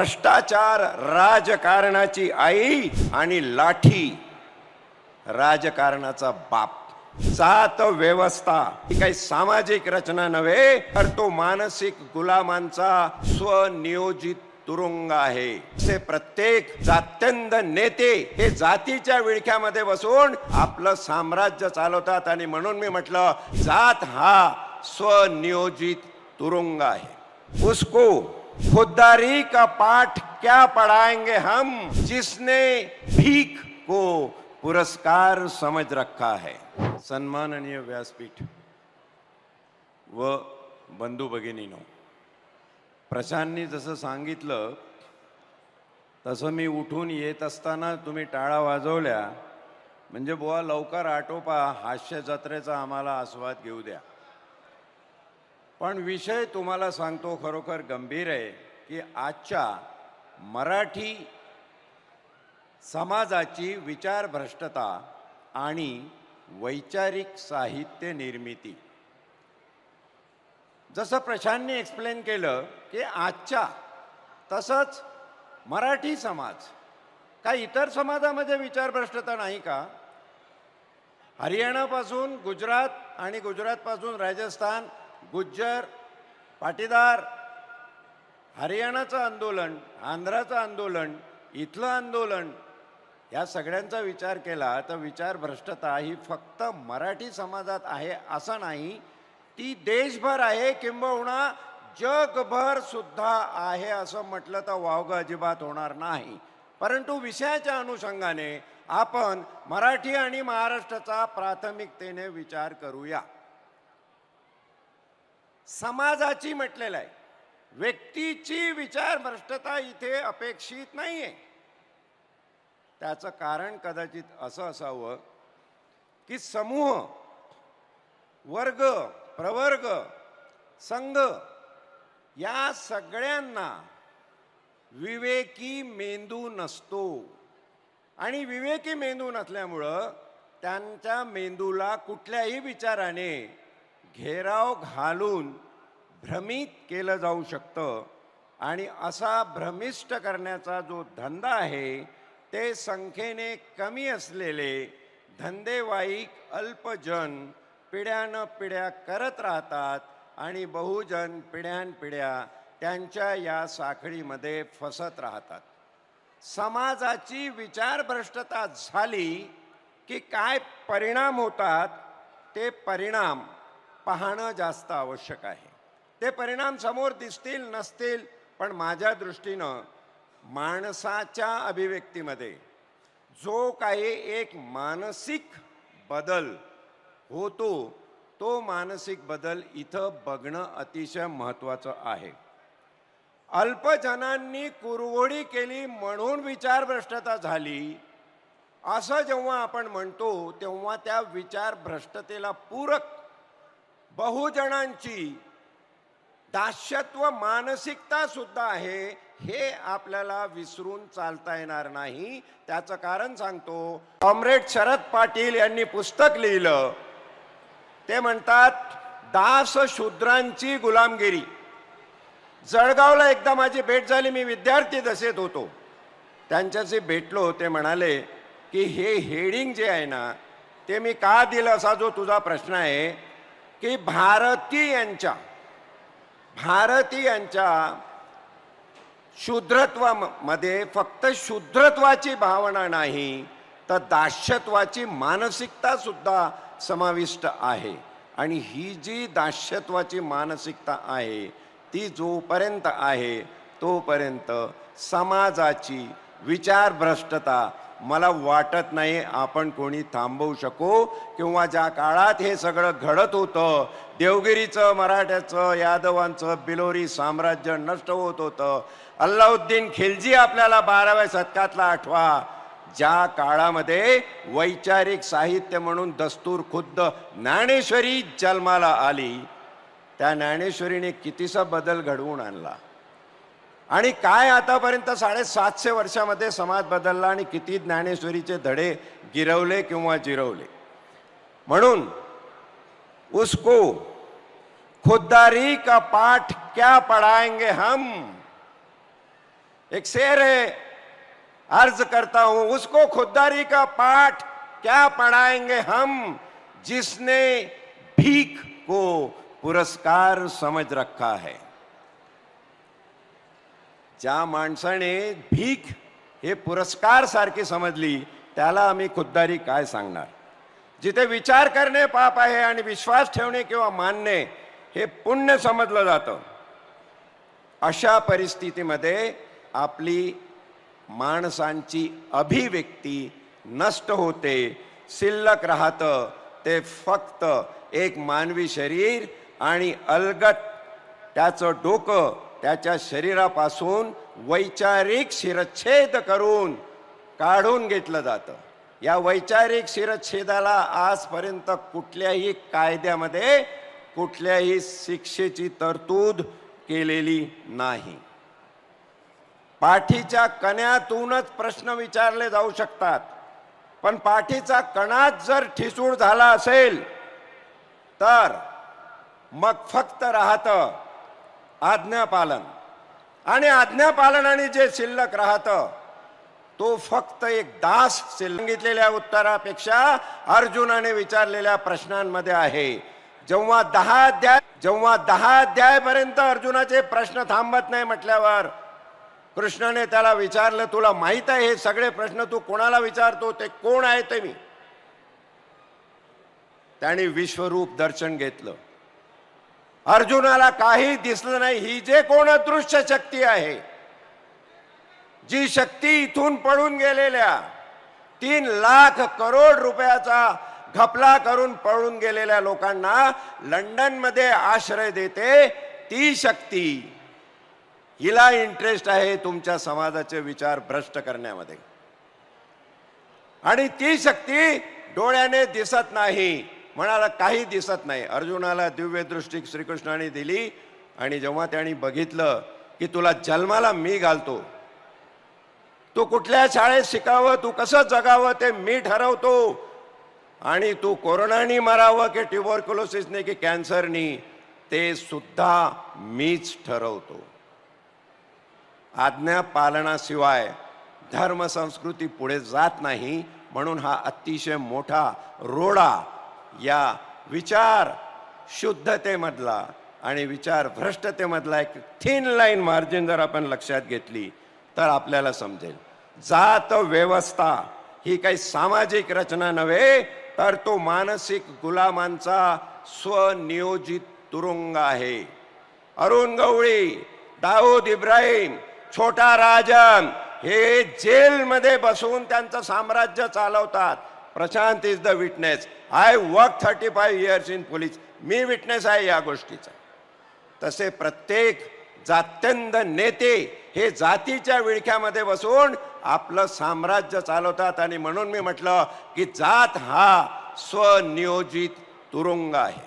भ्रष्टाचार राजकारणाची आई आणि लाठी राजकारणाचा बाप. सात व्यवस्था. ही काही सामाजिक रचना नव्हे तर तो मानसिक गुलामांचा स्वनियोजित तुरुंग आहे. असे प्रत्येक जात्यंद नेते हे जातीच्या विळख्यामध्ये बसून आपलं साम्राज्य चालवतात आणि म्हणून मी म्हटलं जात हा स्वनियोजित तुरुंग आहे. उसको खुददारी का पाठ क्या पढ़ाएंगे हम जिसने भीख को पुरस्कार समझ रखा है? सन्माननीय व्यासपीठ व बंधू भगिनीनो प्रशांतनी जसं सांगितलं तसं मी उठून येत असताना तुम्ही टाळा वाजवल्या. म्हणजे बुवा लवकर आटोपा हास्य जत्रेचा आम्हाला आस्वाद घेऊ द्या. पण विषय तुम्हाला सांगतो खरोखर गंभीर आहे की आजच्या मराठी समाजाची विचारभ्रष्टता आणि वैचारिक साहित्य निर्मिती. जसं प्रशांतने एक्सप्लेन केलं की आजच्या तसंच मराठी समाज काय इतर समाजामध्ये विचारभ्रष्टता नाही का? हरियाणापासून गुजरात आणि गुजरातपासून राजस्थान गुज्जर पाटीदार हरियाणाचं आंदोलन आंध्राचं आंदोलन इथलं आंदोलन या सगळ्यांचा विचार केला तर विचार भ्रष्टता ही फक्त मराठी समाजात आहे असं नाही ती देशभर आहे किंबहुना जगभर सुद्धा आहे असं म्हटलं तर वावगं अजिबात होणार नाही. परंतु विषयाच्या अनुषंगाने आपण मराठी आणि महाराष्ट्राचा प्राथमिकतेने विचार करूया. समाजाची म्हटलेलं आहे. व्यक्तीची विचार भ्रष्टता इथे अपेक्षित नाहीये. त्याचं कारण कदाचित असं असावं की समूह वर्ग प्रवर्ग संघ या सगळ्यांना विवेकी मेंदू नसतो. आणि विवेकी मेंदू नसल्यामुळं त्यांच्या मेंदूला कुठल्याही विचाराने घेराव घालून भ्रमित केलं जाऊ शकतं. आणि असा भ्रमिष्ट करण्याचा जो धंदा आहे ते संख्येने कमी असलेले धंदेवाईक अल्पजन पिढ्यानं पिढ्या करत राहतात आणि बहुजन पिढ्यानपिढ्या त्यांच्या या साखळीमध्ये फसत राहतात. समाजाची विचारभ्रष्टता झाली की काय परिणाम होतात ते परिणाम पाहणं जास्त आवश्यक आहे. ते परिणाम समोर दिसतील नसतील पण माझ्या दृष्टीनं माणसाच्या अभिव्यक्तीमध्ये जो काही एक मानसिक बदल होतो तो मानसिक बदल इथं बघणं अतिशय महत्त्वाचं आहे. अल्पजनांनी कुरवडी केली म्हणून विचारभ्रष्टता झाली असं जेव्हा आपण म्हणतो तेव्हा त्या विचारभ्रष्टतेला पूरक बहुजनांची दास्यत्व मानसिकता सुद्धा आहे हे आपल्याला विसरून चालता येणार नाही. त्याचं कारण सांगतो कॉम्रेड शरद पाटील यांनी पुस्तक लिहिलं. ते म्हणतात दास शूद्रांची गुलामगिरी. जळगावला एकदा माझी भेट झाली मी विद्यार्थी दशेत होतो. त्यांच्याशी भेटलो ते म्हणाले की हे हेडिंग जे आहे ना ते मी का दिलं असा जो तुझा प्रश्न आहे की भारतीयांच्या भारतीयांच्या शूद्रत्वामध्ये फक्त शूद्रत्वाची भावना नाही तर दास्यत्वाची मानसिकता सुद्धा समाविष्ट आहे. आणि ही जी दास्यत्वाची मानसिकता आहे ती जोपर्यंत आहे तोपर्यंत समाजाची विचारभ्रष्टता मला वाटत नाही आपण कोणी थांबवू शकू किंवा ज्या काळात हे सगळं घडत होतं देवगिरीचं मराठ्याचं यादवांचं बिलोरी साम्राज्य नष्ट होत होतं. अल्लाउद्दीन खिलजी आपल्याला बाराव्या शतकातला आठवा. ज्या काळामध्ये वैचारिक साहित्य म्हणून दस्तूर खुद्द ज्ञानेश्वरी जन्माला आली. त्या ज्ञानेश्वरीने कितीसा बदल घडवून आणला? आणि काय आतापर्यंत साडेसातशे वर्षामध्ये समाज बदलला आणि किती ज्ञानेश्वरीचे धडे गिरवले किंवा जिरवले? म्हणून उसको खुददारी का पाठ क्या पढ़ाएंगे हम? एक शेर है अर्ज करता हूं उसको खुददारी का पाठ क्या पढ़ाएंगे हम? जिसने भीख को पुरस्कार समझ रखा है। ज्या माणसाने भीक हे पुरस्कार सारखी समजली त्याला आम्ही खुद्दारी काय सांगणार? जिथे विचार करणे पाप आहे आणि विश्वास ठेवणे किंवा मानणे हे पुण्य समजलं जातं. अशा परिस्थितीमध्ये आपली माणसांची अभिव्यक्ती नष्ट होते शिल्लक राहतं ते फक्त एक मानवी शरीर आणि अलगट त्याचं डोकं त्याच्या शरीरापासून वैचारिक शिरच्छेद करून काढून घेतलं जातं. या वैचारिक शिरच्छेदाला आजपर्यंत कुठल्याही कायद्यामध्ये कुठल्याही शिक्षेची तरतूद केलेली नाही. पाठीच्या कण्यातूनच प्रश्न विचारले जाऊ शकतात. पण पाठीचा कणाच जर ठिसूळ झाला असेल तर मग फक्त राहतं आज्ञापालन. आणि आज्ञापालनाने जे शिल्लक राहतं तो फक्त एक दास सांगितलेल्या उत्तरापेक्षा अर्जुनाने विचारलेल्या प्रश्नांमध्ये आहे. जेव्हा दहा अध्याय जेव्हा दहा अध्यायपर्यंत अर्जुनाचे प्रश्न थांबत नाही म्हटल्यावर कृष्णाने त्याला विचारलं तुला माहीत आहे हे सगळे प्रश्न तू कोणाला विचारतो? ते कोण आहे ते मी. त्याने विश्वरूप दर्शन घेतलं. अर्जुनाला काही दिसलं नाही. ही जे कोण अदृश्य शक्ती आहे जी शक्ती इथून पळून गेलेल्या तीन लाख करोड रुपयाचा घपला करून पळून गेलेल्या लोकांना लंडनमध्ये आश्रय देते ती शक्ती. हिला इंटरेस्ट आहे तुमच्या समाजाचे विचार भ्रष्ट करण्यामध्ये. आणि ती शक्ती डोळ्याने दिसत नाही. म्हणाला काही दिसत नाही. अर्जुनाला दिव्यदृष्टी श्रीकृष्णाने दिली आणि जेव्हा त्यांनी बघितलं की तुला जन्माला मी घालतो तू कुठल्या शाळेत शिकावं? तू कसं जगावं? ते मी ठरवतो. आणि तू कोरोनानी मरावं की ट्युबरक्युलोसिसने की कॅन्सरनी ते सुद्धा मीच ठरवतो. आज्ञा पालनाशिवाय धर्म संस्कृती पुढे जात नाही म्हणून हा अतिशय मोठा रोडा या विचार शुद्धतेमधला आणि विचार भ्रष्टतेमधला एक थिन लाईन मार्जिन जर आपण लक्षात घेतली तर आपल्याला समजेल. जात व्यवस्था ही काही सामाजिक रचना नव्हे तर तो मानसिक गुलामांचा स्वनियोजित तुरुंग आहे. अरुण गवळी दाऊद इब्राहिम छोटा राजन हे जेलमध्ये बसून त्यांचं साम्राज्य चालवतात. Prashant is the witness I work thirty five years in police me witness आहे या गोष्टीचा. तसे प्रत्येक जात्यंद नेते हे जातीच्या विळख्यामध्ये बसून आपलं साम्राज्य चालवतात आणि म्हणून मी म्हटलं की जात हा स्वनियोजित तुरुंग आहे.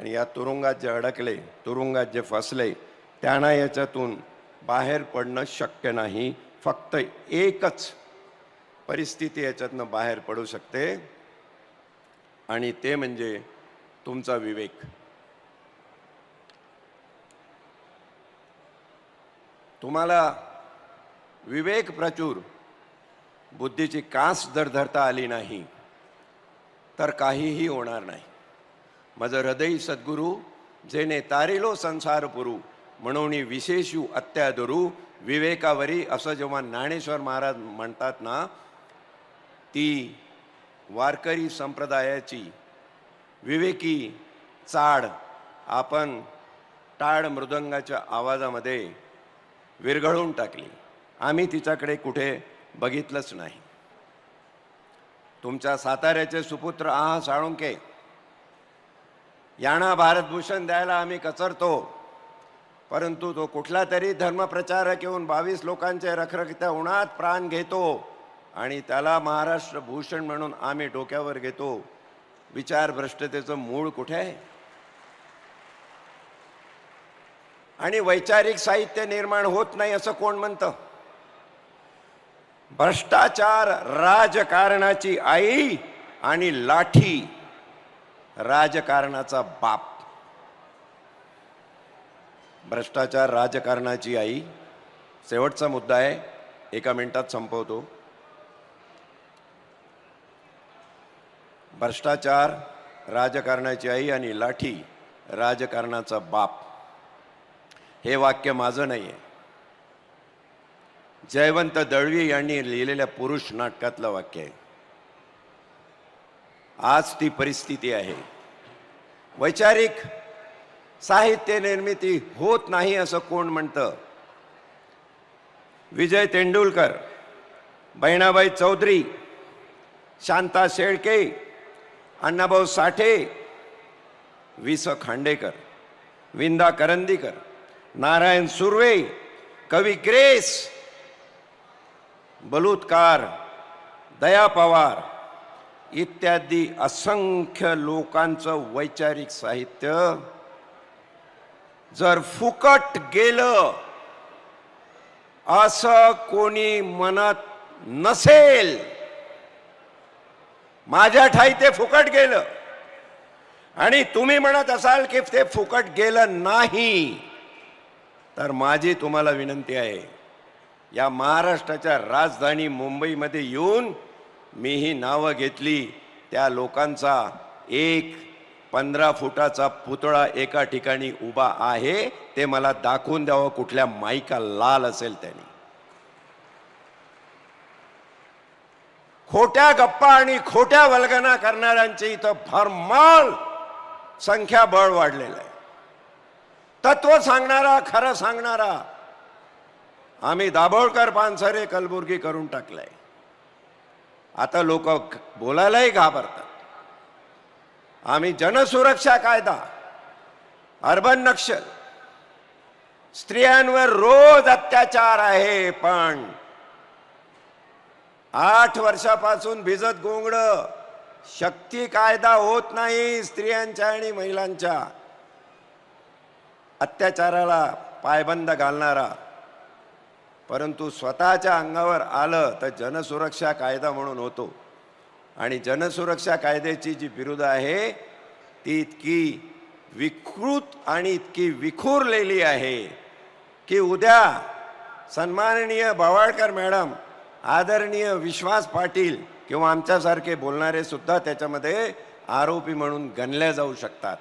आणि या तुरुंगात जे अडकले तुरुंगात जे फसले त्यांना याच्यातून बाहेर पडणं शक्य नाही. फक्त एकच परिस्थिती याच्यातनं बाहेर पडू शकते. आणि ते म्हणजे तुमचा विवेक. तुम्हाला विवेक प्रचूर. बुद्धीची कास जर धरता आली नाही तर काहीही होणार नाही. माझं हृदय सद्गुरू जेने तारिलो संसार पुरू म्हणून विशेषू अत्यादुरू विवेकावरी असं जेव्हा ज्ञानेश्वर महाराज म्हणतात ना ती वारकरी संप्रदायाची विवेकी चाड आपण टाळ मृदंगाच्या आवाजामध्ये विरघळून टाकली. आम्ही तिच्याकडे कुठे बघितलंच नाही. तुमच्या साताऱ्याचे सुपुत्र आहा साळुंके यांना भारतभूषण द्यायला आम्ही कचरतो. परंतु तो कुठला तरी धर्मप्रचारक येऊन बावीस लोकांचे रखरखत्या उन्हात प्राण घेतो. आणि त्याला महाराष्ट्र भूषण म्हणून आम्ही डोक्यावर घेतो. विचार भ्रष्टतेचं मूळ कुठे आहे? आणि वैचारिक साहित्य निर्माण होत नाही असं कोण म्हणतं? भ्रष्टाचार राजकारणाची आई आणि लाठी राजकारणाचा बाप. भ्रष्टाचार राजकारणाची आई. शेवटचा मुद्दा आहे. एका मिनिटात संपवतो. भ्रष्टाचार राजकारणाची आई आणि लाठी राजकारणाचा बाप. हे वाक्य माझं नाही आहे जयवंत दळवी यांनी लिहिलेल्या पुरुष नाटकातलं वाक्य आहे. आज ती परिस्थिती आहे. वैचारिक साहित्य निर्मिती होत नाही असं कोण म्हणतं? विजय तेंडुलकर बहिणाबाई चौधरी शांता शेळके अण्णाभाऊ साठे वि स खांडेकर विंदा करंदीकर नारायण सुर्वे कवी ग्रेस बलुतकार दया पवार इत्यादी असंख्य लोकांचं वैचारिक साहित्य जर फुकट गेलं असं कोणी म्हणत नसेल माझ्या ठाई ते फुकट गेलं. आणि तुम्ही म्हणत असाल की ते फुकट गेलं नाही तर माझी तुम्हाला विनंती आहे या महाराष्ट्राच्या राजधानी मुंबईमध्ये येऊन मी ही नावं घेतली त्या लोकांचा एक पंधरा फुटाचा पुतळा एका ठिकाणी उभा आहे ते मला दाखवून द्यावं कुठल्या माईका लाल असेल त्यांनी. खोट्या गप्पा आणि खोट्या वल्गना करणाऱ्यांची इथं भरमाल संख्याबळ वाढलेलं आहे. तत्व सांगणारा खरं सांगणारा आम्ही दाभोळकर पानसरे कलबुर्गी करून टाकलंय. आता लोक बोलायलाही घाबरतात. आम्ही जनसुरक्षा कायदा अर्बन नक्षल स्त्रियांवर रोज अत्याचार आहे पण आठ वर्षापासून भिजत गोंगड. शक्ती कायदा होत नाही स्त्रियांच्या आणि महिलांच्या. अत्याचाराला पायबंद घालणारा. परंतु स्वतःच्या अंगावर आलं तर जनसुरक्षा कायदा म्हणून होतो. आणि जनसुरक्षा कायद्याची जी विरुद्ध आहे ती इतकी विकृत आणि इतकी विखुरलेली आहे की उद्या सन्माननीय भवाळकर मॅडम आदरणीय विश्वास पाटील किंवा आमच्यासारखे बोलणारे सुद्धा त्याच्यामध्ये आरोपी म्हणून गणल्या जाऊ शकतात.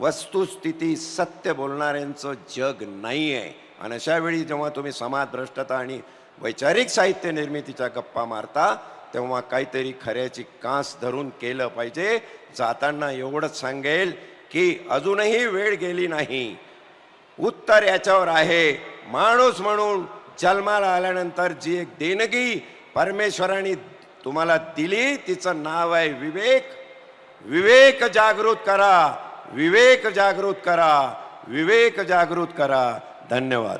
वस्तुस्थिती सत्य बोलणाऱ्यांचं जग नाही आहे आणि अशा वेळी जेव्हा तुम्ही समाजभ्रष्टता आणि वैचारिक साहित्य निर्मितीच्या गप्पा मारता तेव्हा काहीतरी खऱ्याची कास धरून केलं पाहिजे. जाताना एवढंच सांगेल की अजूनही वेळ गेली नाही. उत्तर याच्यावर आहे. माणूस म्हणून जन्माला आल्यानंतर जी एक देणगी परमेश्वराने तुम्हाला दिली तिचं नाव आहे विवेक. विवेक जागृत करा. विवेक जागृत करा. विवेक जागृत करा. धन्यवाद.